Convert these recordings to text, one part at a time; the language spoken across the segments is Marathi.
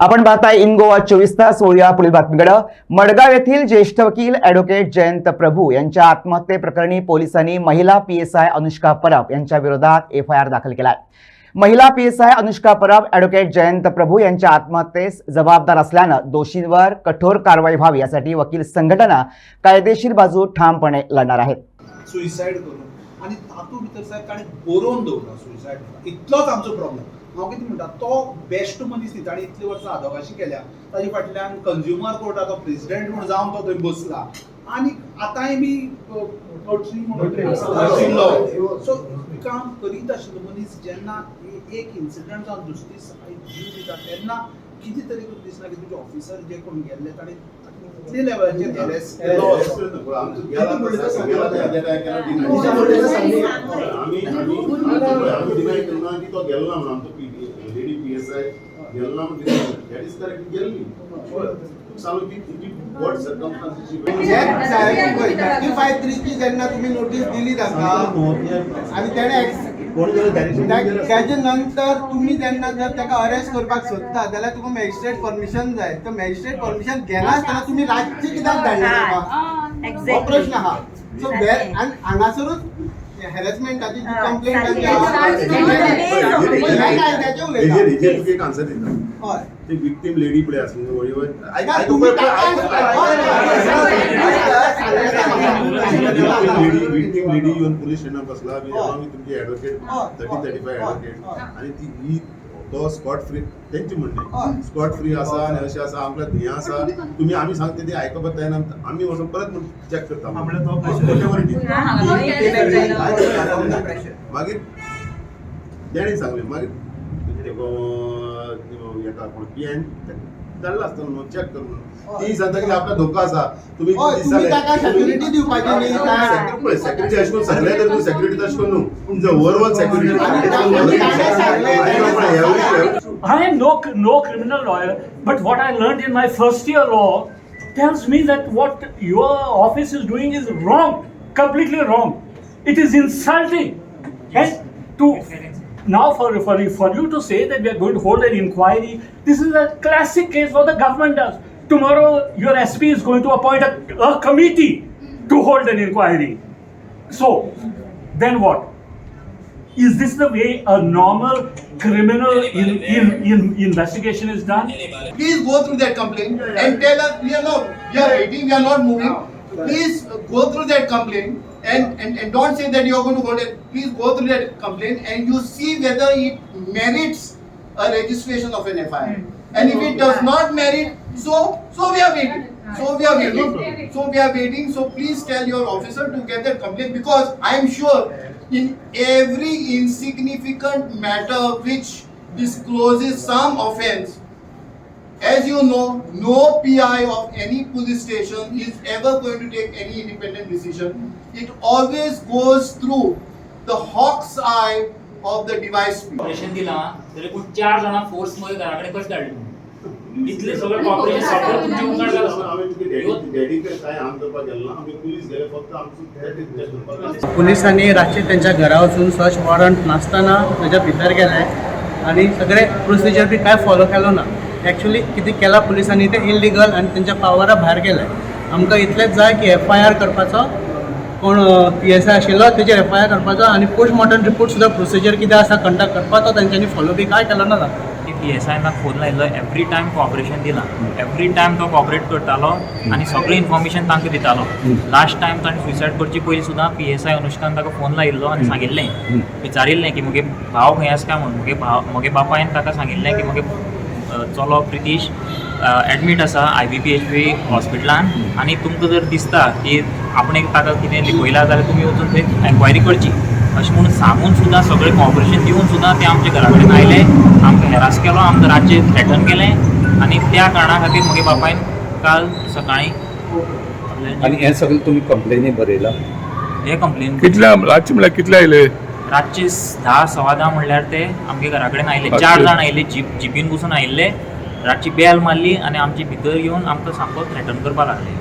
आपण पाहताय इन गोवा चोवीस तास वळूया पुढील बातमीकडे. मडगाव येथील ज्येष्ठ वकील ॲडव्होकेट जयंत प्रभू यांच्या आत्महत्येप्रकरणी पोलिसांनी महिला P S I Anushka Parab यांच्या विरोधात एफ आय आर दाखल केला महिला P S I Anushka Parab advocate Jayant Prabhu यांच्या आत्महत्येस जबाबदार असल्यानं दोषींवर कठोर कारवाई व्हावी यासाठी वकील संघटना कायदेशीर बाजू ठामपणे लढणार आहेत. सुईसाईड करून. आणि तातूंत भितर साहेब ताणें बरोवन दवरला सुइसायड इतलोच आमचो प्रॉब्लेम हांव कितें म्हणटा तो बेस्ट मनीस न्ही ताणें इतलीं वर्सां आदवोगाशी केल्या. ताजे फाटल्यान कंज्युमर कोर्टाचो प्रेसिडेंट म्हूण जावन तो थंय बसला. आनी आतांय बी म्हणून सो काम करीत आशिल्लो मनीस जेन्ना एक इन्सिडंट जावन दुसरे जीव दिता तेन्ना कितें तरी तुका दिसना की तुजे ऑफिसर जे कोण गेल्ले ताणें इतले लेवलाचेर हॅरेस केलो? आम्ही की तो गेलो ना म्हणून लेडी पी एस आय गेलो ना सांगू की जेन्ना तुम्ही नोटीस दिली ताका आणि त्याने त्या- त्याचे नंतर तुम्ही जेन्ना जर ताका अरेस्ट करपाक सोदता जाल्यार तुका मॅजिस्ट्रेट परमिशन जाय. तर मॅजिस्ट्रेट परमिशन घेनासतना तुम्ही रातची कित्याक धाडले ताका हो प्रश्न आहा सो आणि हांगासरूच हॅरेसमेंटाची जी कंप्लेंट हेजेर हेजेर तुका एक आन्सर दिता हय ती विक्टीम लेडी पळय आसली वळी वळ ना, तुम्ही लेडी विक्टीम लेडी येऊन पोलीस स्टेशनार बसला. आमी तुमची ॲडव्होकेट हय. थर्टी थर्टी फाय हय. ॲडव्होकेट हय. आणि ती ही तो स्पॉट फ्री तेंचे. म्हणणे स्पॉट फ्री आसा आनी अशें आसा आमकां हें आसा तुमी आमी सांगता ते आयकपा जायना आमी वचून परत चॅक करता मागीर तेणें सांगलें मागीर हेका कोण पीएन धाडला आसतना न्हू चॅक करून ती सांगता की आपला धोका आसा तुमी हय, तुम्ही ताका security दिवपाची न्ही, काय? पळय सेक्युरिटी अशें करून सगळे तर तूं सेक्युरिटी तशें करून न्हू तुमचं overall security I am no no criminal lawyer, but what I learned in my first year law tells me that what your office is doing is wrong, completely wrong. It is insulting. And to now for, for for you to say that we are going to hold an inquiry, this is a classic case what the government does. Tomorrow your SP is going to appoint a, a committee to hold an inquiry. So then what? Is this the way a normal criminal in, in, in investigation is done? please go through that complaint and tell us we are not we are waiting we are not moving please go through that complaint and, and and don't say that you are going to hold it. Please go through that complaint and you see whether it merits a registration of an FIR hmm. and if it does not merit so so we are waiting. So we are waiting. So we are waiting. So please tell your officer to get that complaint because I am sure in every insignificant matter which discloses some offense as you know, no PI of any police station is ever going to take any independent decision. It always goes through the hawk's eye of the device. Operation दिला तरी पूण चार जाणां फोर्समध्ये घरा कडेन कशें धाडले इतले सगळे कॉपरेशन सगळं गेले फक्त आमचो पोलिसांनी रातचे त्यांच्या घरा वचून सर्च वॉरंट नासतना त्याच्या भितर गेले आणि सगळे प्रोसिजर बी काय फॉलो केलो ना? ॲक्च्युली कितें केलां पुलिसांनी ते इलिगल आनी त्यांच्या पावरा भायर गेले आमकां इतलेंच जाय की एफ आय आर करपाचो. कोण पी एस आय आशिल्लो तेजेर एफ आय आर करपाचो आनी पोस्टमॉर्टम रिपोर्ट सुद्दां प्रोसिजर कितें आसा कंडक्ट करपाचो तांच्यांनी फॉलो बी काय केलो ना की पी एस आयनाक फोन लायलो एवरी टायम कॉपरेशन दिला. एवरी टायम तो कॉपरेट करतालो आनी सगळें इन्फॉर्मेशन तांकां दितालो. लास्ट टायम ताणें सुसायड करचे पयलीं सुद्दां पी एस आय अनुष्कान ताका फोन लायिल्लो आनी सांगिल्लें. विचारिल्लें की मुगे भाव खंय आसा काय म्हणून मुगे भाव मुगे बापायन ताका सांगिल्लें की मुगे चलो प्रितीश एडमीट आसा I B P H P हॉस्पिटलान आनी तुमकां जर दिसता की आपणें ताका कितें लिपयलां जाल्यार तुमी वचून थंय एन्क्वायरी करची. अशें म्हणून सांगून सुद्दां सगळें कॉपरेशन दिवन सुद्दां ते आमच्या घरा कडेन आयले आमकां हेरास केलो आमकां रातचे थ्रेटन केलें. आनी त्या कारणां खातीर म्हगे बापायन काल सकाळीं आणि हे सगळं तुम्ही कंप्लेनी बरयला हे कंप्लेन कितल्या रातचे म्हळ्यार कितले आयले रातचे धा सवा धा म्हणल्यार ते आमगे घरा कडेन आयले? चार जाण आयले जीप जिपीन बसून आयिल्ले रातची बेल मारली आनी आमचे भितर येवन आमकां सामको थ्रेटन करपा लागले.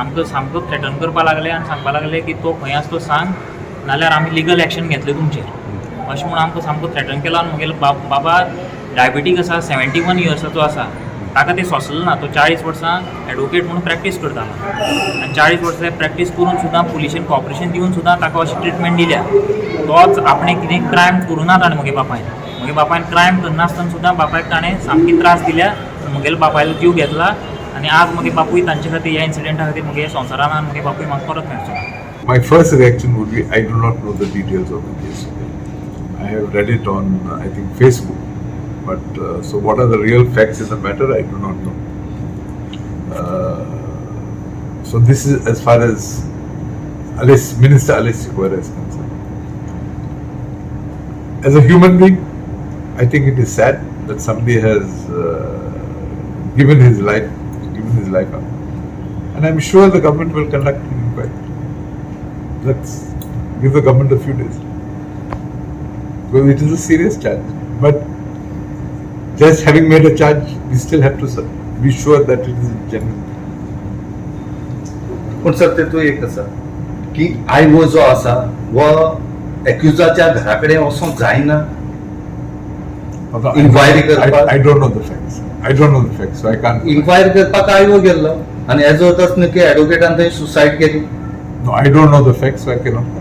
आमकां सामको थ्रेटन करपा लागले आनी सांगपा लागले की तो खंय आसा तो सांग नाल्यार आमी लिगल एक्शन घेतले तुमचेर अशें म्हणून आमकां सामको थ्रेटन केलो आनी म्हगेलो बाब बाबा डायबिटीक आसा सेव्हन्टी वन इयर्साचो आसा. ताका ते सोंसलें ना तो चाळीस वर्सां एडवोकेट म्हणून प्रॅक्टीस करता आनी चाळीस वर्सां प्रॅक्टीस करून सुद्दां पुलिशेन कॉपरेशन दिवन सुद्दां ताका अशी ट्रिटमेंट दिल्या तोच आपणें कितें क्रायम करूं ना ताणें म्हगे बापायन म्हगे बापायन क्रायम करनासतना सुद्दां बापायक ताणें सामकी त्रास दिल्या म्हगेलो बापायलो जीव घेतला आनी आज म्हगे बापूय तांचे खातीर ह्या इन्सिडेंटा खातीर म्हगे संवसारान आनी म्हगे बापूय म्हाका परत मेळचो ना My first reaction would be I do not know the details of the case. I have read it on, I think, Facebook. But uh, so, what are the real facts in the matter? I do not know. Uh, so, this is as far as Alice, Minister Alice is concerned. As a human being, I think it is sad that somebody has uh, given his life, given his life up. And I'm sure the government will conduct an inquiry. Let's give the government a few days. Because it is a serious charge. But just having made a charge, we still have to be sure that it is genuine. पूण सर तेतून एक आसा की आयवो जो आसा वो एक्युजाच्या घरा कडेन वचोंक जायना I, करपाक- I, I don't know the facts. I don't know the facts, so I can't. Inquiry करपाक आयवो गेल्लो आनी हेजो अर्थ न्हू की एडवोकेटान थंय सुसायड केली No, I don't know the facts, so I cannot.